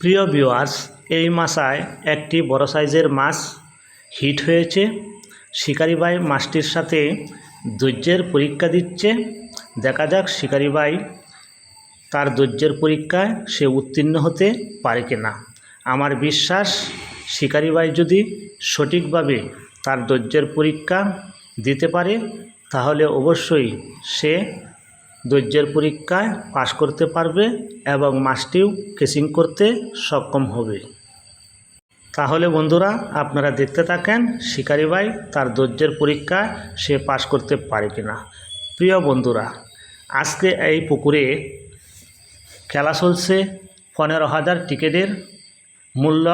প্রিয় ভিউয়ার্স এই মাছায় একটি বড় সাইজের মাছ হিট হয়েছে। শিকারি ভাই মাছটির সাথে ধৈর্যের পরীক্ষা দিচ্ছে। দেখা যাক শিকারি ভাই তার ধৈর্যের পরীক্ষায় সে উত্তীর্ণ হতে পারে কিনা। আমার বিশ্বাস, শিকারি ভাই যদি সঠিকভাবে তার ধৈর্যের পরীক্ষা দিতে পারে, তাহলে অবশ্যই সে ধৈর্যের পরীক্ষায় পাশ করতে পারবে এবং মাছটিও কেসিং করতে সক্ষম হবে। তাহলে বন্ধুরা, আপনারা দেখতে থাকেন, শিকারি ভাই তার ধৈর্যের পরীক্ষায় সে পাশ করতে পারে কিনা। প্রিয় বন্ধুরা, আজকে এই পুকুরে খেলা চলছে, পনেরো হাজার টিকিটের মূল্য।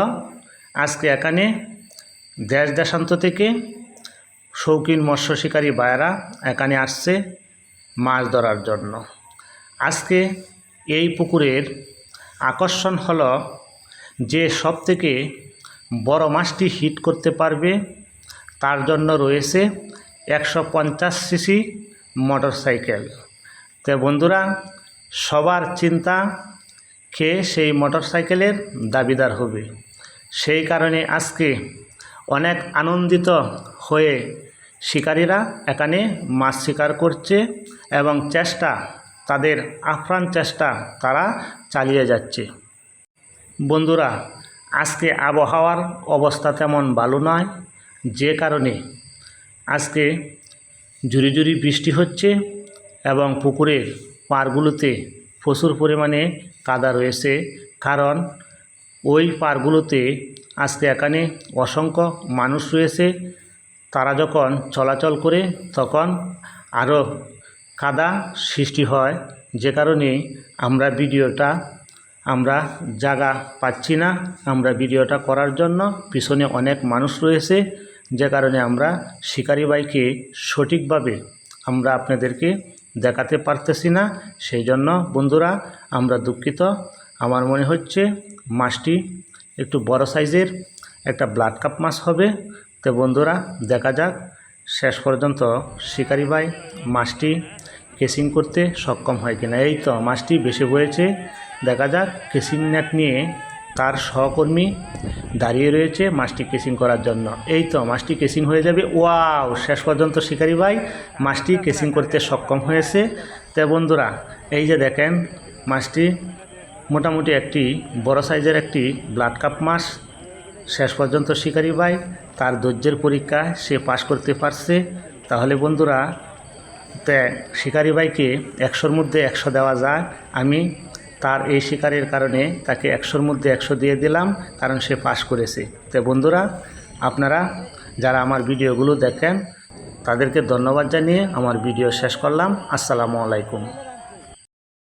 আজকে এখানে দেশ দেশান্ত থেকে শৌখিন মৎস্য শিকারী ভাইয়েরা এখানে আসছে। মাছ ধরার জন্য। আজকে এই পুকুরের আকর্ষণ হল যে সব থেকে বড় মাছটি হিট করতে পারবে, তার জন্য রয়েছে একশো পঞ্চাশ সিসি মোটর সাইকেল তো বন্ধুরা, সবার চিন্তা খেয়ে সেই মোটর সাইকেলের দাবিদার হবে। সেই কারণে আজকে অনেক আনন্দিত হয়ে শিকারীরা এখানে মাছ শিকার করছে এবং চেষ্টা, তাদের আপ্রাণ চেষ্টা তারা চালিয়ে যাচ্ছে। বন্ধুরা, আজকে আবহাওয়ার অবস্থা তেমন ভালো নয়, যে কারণে আজকে ঝুরি ঝুরি বৃষ্টি হচ্ছে এবং পুকুরের পাড়গুলোতে প্রচুর পরিমাণে কাদা রয়েছে। কারণ, ওই পাড়গুলোতে আজকে এখানে অসংখ্য মানুষ রয়েছে। তারা যখন চলাচল করে তখন আরও কাদা সৃষ্টি হয়। যে কারণে আমরা ভিডিওটা, আমরা জায়গা পাচ্ছি না। আমরা ভিডিওটা করার জন্য পিছনে অনেক মানুষ রয়েছে। যে কারণে আমরা শিকারি বাইকে সঠিকভাবে আমরা আপনাদেরকে দেখাতে পারতেছি না। সেই জন্য বন্ধুরা, আমরা দুঃখিত। আমার মনে হচ্ছে মাছটি একটু বড় সাইজের একটা ব্লাড কাপ মাছ হবে। তো বন্ধুরা, দেখা যাক। শেষ পর্যন্ত শিকারি ভাই মাছটি কেসিং করতে সক্ষম হয় কিনা। এই তো, মাছটি বেশি হয়েছে দেখা যাক, কেসিং নেট নিয়ে তার সহকর্মী দাঁড়িয়ে রয়েছে মাছটি কেসিং করার জন্য। এই তো, মাছটি কেসিং হয়ে যাবে। ওয়াও, শেষ পর্যন্ত শিকারি ভাই মাছটি কেসিং করতে সক্ষম হয়েছে। তো বন্ধুরা, এই যে দেখেন, মাছটি মোটামুটি একটি বড় সাইজের একটি ব্লাড কাপ মাছ। শেষ পর্যন্ত শিকারি ভাই, তার ধৈর্যের পরীক্ষা সে পাশ করতে পারছে। তাহলে বন্ধুরা শিকারি ভাইকে একশোর মধ্যে একশো দেওয়া যায়। আমি তার এই শিকারের কারণে তাকে একশোর মধ্যে একশো দিয়ে দিলাম, কারণ সে পাশ করেছে। তো বন্ধুরা, আপনারা যারা আমার ভিডিওগুলো দেখেন, তাদেরকে ধন্যবাদ জানিয়ে আমার ভিডিও শেষ করলাম। আসসালামু আলাইকুম।